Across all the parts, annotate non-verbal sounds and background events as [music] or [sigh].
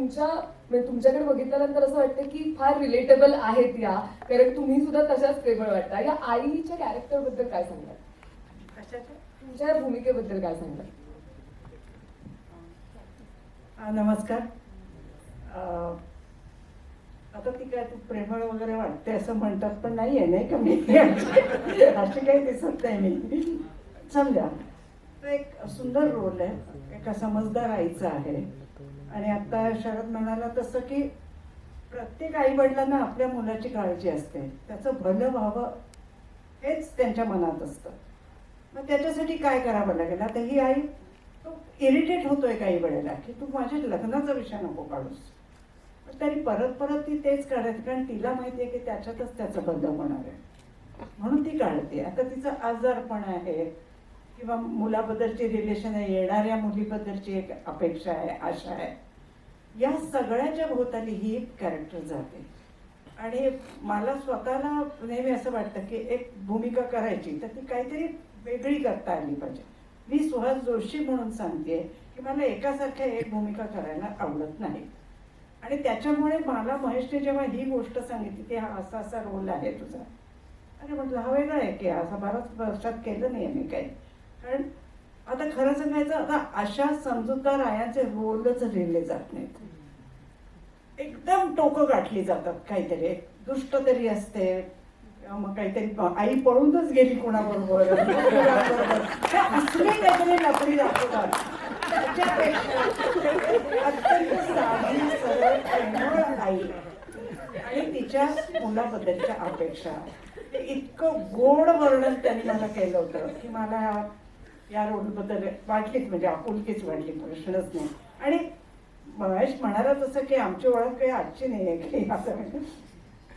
तुमच्या म्हणजे तुमच्याकडे बघितल्यानंतर असं वाटतं की फार रिलेटेबल आहेत या. कारण तुम्ही सुद्धा तशाच प्रेमळ वाटता. या आईच्या कॅरेक्टरबद्दल काय सांगाल कशाच्या? तुमच्या भूमिकेबद्दल काय सांगाल हा, नमस्कार. आता ती काय तू प्रेमळ वगैरे वाटते असं म्हणतात पण नाही आहे नाही का मी? [laughs] अशी काही दिसत नाही मी. समजा. एक सुंदर रोल आहे. एका समजदार आईचा आहे. आणि आता शरद म्हणाला तसं की प्रत्येक आई वडिलांना आपल्या मुलाची काळजी असते. त्याचं भलं व्हावं हेच त्यांच्या मनात असतं. मग त्याच्यासाठी काय करावं लागेल? आता ही आई तो इरिटेट होतोय काही वेळेला की तू माझ्या लग्नाचा विषय नको काढूस. पण तरी परत परत ती तेच काढायची कारण तिला माहिती आहे की त्याच्यातच त्याचं बंद होणार आहे. म्हणून ती काढते. आता तिचं आजारपण आहे. किंवा मुलाबद्दलची रिलेशन आहे येणाऱ्या मुलीबद्दलची एक अपेक्षा आहे आशा आहे. या सगळ्याच्या भोवताली ही एक कॅरेक्टर जाते. आणि मला स्वतःला नेहमी असं वाटतं की एक भूमिका करायची तर ती काहीतरी वेगळी करता आली पाहिजे. मी सुहास जोशी म्हणून सांगते की मला एकासारख्या एक भूमिका करायला आवडत नाही. आणि त्याच्यामुळे मला महेशने जेव्हा ही गोष्ट सांगितली की हा असा असा रोल आहे तुझा. अरे म्हटलं हा वेगळा आहे की असं बऱ्याच वर्षात केलं नाही मी काही. कारण आता खरं सांगायचं आता अशा समजूतदार आयांचे रोलच लिहिले जात नाहीत. एकदम टोकं गाठली जातात काहीतरी. दुष्ट तरी असते मग काहीतरी आई पळूनच गेली कोणाबरोबर. असले काहीतरी लफडी दाखवतात अत्यंत साधी सरळ प्रेमळ आई आणि तिच्या मुलाबद्दलच्या अपेक्षा. इतकं गोड वर्णन त्यांनी मला केलं होतं की मला या रोलबद्दल वाटलीच म्हणजे आपुलकीच वाटली प्रश्नच नाही. आणि महेश म्हणाला तसं की आमची ओळख काही आजची नाही आहे की असं म्हणजे.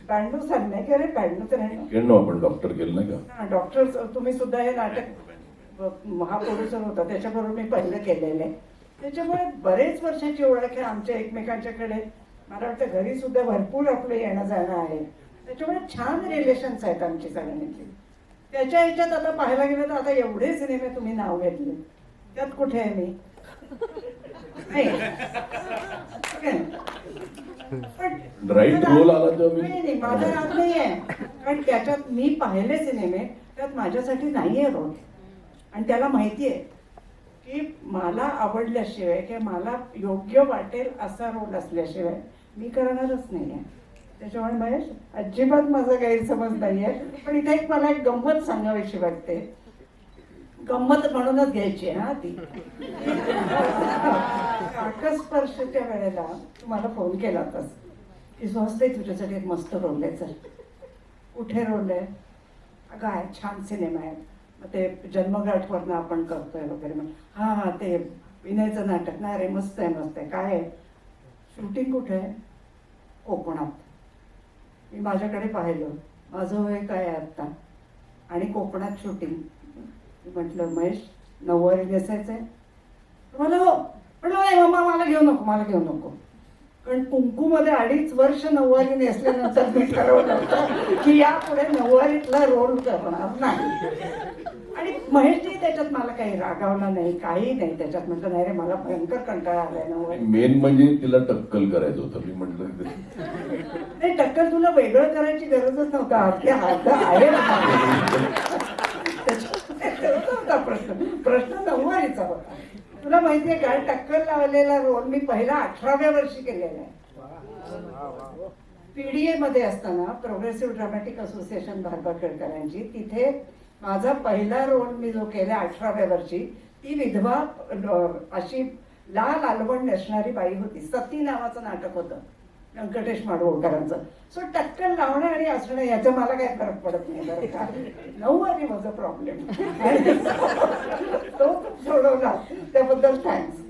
ब्याण्णव साल नाही की अरे ब्याण्णव तर नाही आपण डॉक्टर केलं नाही का? डॉक्टर तुम्ही सुद्धा हे नाटक महाप्रोड्युसर होता त्याच्याबरोबर मी पहिलं केलेलं आहे. त्याच्यामुळे बरेच वर्षाची ओळख आहे आमच्या एकमेकांच्याकडे. मला वाटतं घरी सुद्धा भरपूर आपलं येणं जाणं आहे. त्याच्यामुळे छान रिलेशन्स आहेत आमची सगळ्यांची. त्याच्या ह्याच्यात आता पाहायला गेलं तर आता एवढे सिनेमे तुम्ही नाव घेतले. त्यात कुठे आहे मी? माझा राग नाही आहे कारण त्याच्यात मी पाहिले सिनेमे त्यात माझ्यासाठी नाहीये रोल. आणि त्याला माहिती आहे की मला आवडल्याशिवाय किंवा मला योग्य वाटेल असा रोल असल्याशिवाय मी करणारच नाही आहे त्याच्यामुळे महेश अजिबात माझा गैरसमज नाही आहे पण इथे एक मला एक गंमत सांगावीशी वाटते. गंमत म्हणूनच घ्यायची आहे हा ती. काकस्पर्शच्या वेळेला तू मला फोन केला होतास. की स्वस्ते तुझ्यासाठी एक मस्त रोल आहे चल. कुठे रोल आहे? अगं आहे छान सिनेमा आहे. मग ते जन्मगाठवरनं आपण करतोय वगैरे मग. हां हां ते विनयचं नाटक. ना अरे मस्त आहे मस्त आहे. काय आहे? शूटिंग कुठे आहे? कोकणात. मी माझ्याकडे पाहिलं माझं वय काय आहे आत्ता? आणि कोकणात शूटिंग म्हटलं महेश नऊवारी नेसायचं आहे मला हो म्हटलं हो, नाही हो, मला घेऊ नको मला घेऊ नको. कारण कुंकूमध्ये अडीच वर्ष नऊवारी नेसल्यानंतर मी ठरवलं होतं की यापुढे नऊवारीतला रोल करणार नाही. आणि महेशजी त्याच्यात मला काही रागावला नाही काही नाही. त्याच्यात म्हटलं नाही रे मला भयंकर कंटाळा आलाय नऊवारी. मेन म्हणजे तिला टक्कल करायचं होतं मी म्हटलं. नाही टक्कल तुला वेगळं करायची गरजच नव्हता. हात आहे. [laughs] होता प्रश्न? प्रश्न नऊवारीचा होता. तुला माहितीये का? टक्कल लावलेला रोल मी पहिला अठराव्या वर्षी केलेला आहे. पीडीए मध्ये असताना प्रोग्रेसिव्ह ड्रामॅटिक असोसिएशन भारबा केळकरांची तिथे माझा पहिला रोल मी जो केला अठराव्या वर्षी ती विधवा अशी लाल आलवण नेसणारी बाई होती. सती नावाचं नाटक होतं. व्यंकटेश माडगोळकरांचं. सो टक्कल लावणं आणि असणं याचं मला काही फरक पडत नाही बरं का? नऊवारी माझा प्रॉब्लेम तो सोडवला. त्याबद्दल थँक्स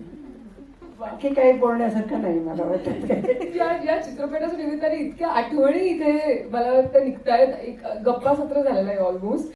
बाकी काही बोलण्यासारखं नाही मला वाटत. या या चित्रपटाच्या निमित्ताने इतक्या आठवणी इथे मला वाटतं निघतायत. एक गप्पा सत्र झालेलं आहे ऑलमोस्ट